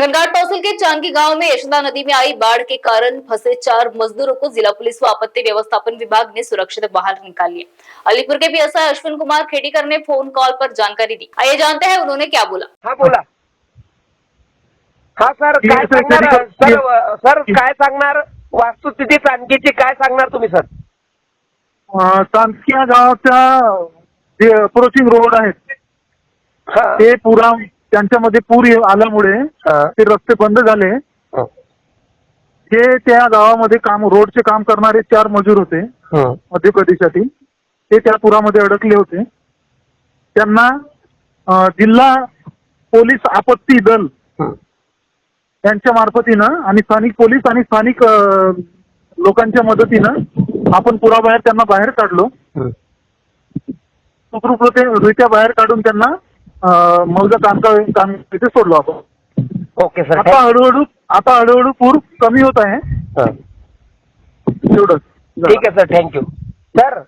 कंगनघाट तहसील के चांदगी गांव में यशोदा नदी में आई बाढ़ के कारण फंसे चार मजदूरों को जिला पुलिस व आपत्ति व्यवस्थापन विभाग ने सुरक्षित बाहर निकाल लिया। अलीपुर के पीएसआई अश्विन कुमार खेड़ीकर ने फोन कॉल पर जानकारी दी। आइए जानते हैं उन्होंने क्या बोला। हा बोला। हा सर काय सर, सांगणार. सर सर काय सांगणार? वास्तुस्थिती चांदकीची काय सांगणार तुम्ही सर? चांदकी गावाच्या जे अप्रोचिंग रोड आहेत हा. ते पुरा त्यांच्यामध्ये पूर ये- आल्यामुळे हा. ते रस्ते बंद झाले हं. जे त्या गावामध्ये काम रोडचे काम करणारे चार मजूर होते हं. मध्य प्रदेशातील ते त्या पुरामध्ये अडकले होते त्यांना अं, जिल्हा पोलीस आपत्ती दल हं. यांच्या मार्फतीनं आणि स्थानिक पोलीस आणि स्थानिक अं, लोकांच्या मदतीनं आपण पुराबाहेर त्यांना बाहेर काढलो हं. सुखरूपरित्या बाहेर काढून त्यांना मौजा काम काम तिथे सोडलो आपण. Okay sir. आता हळूहळू आता हळूहळू पूर कमी होत आहे. हं. एवढंच. ठीक आहे सर. थँक्यू. सर.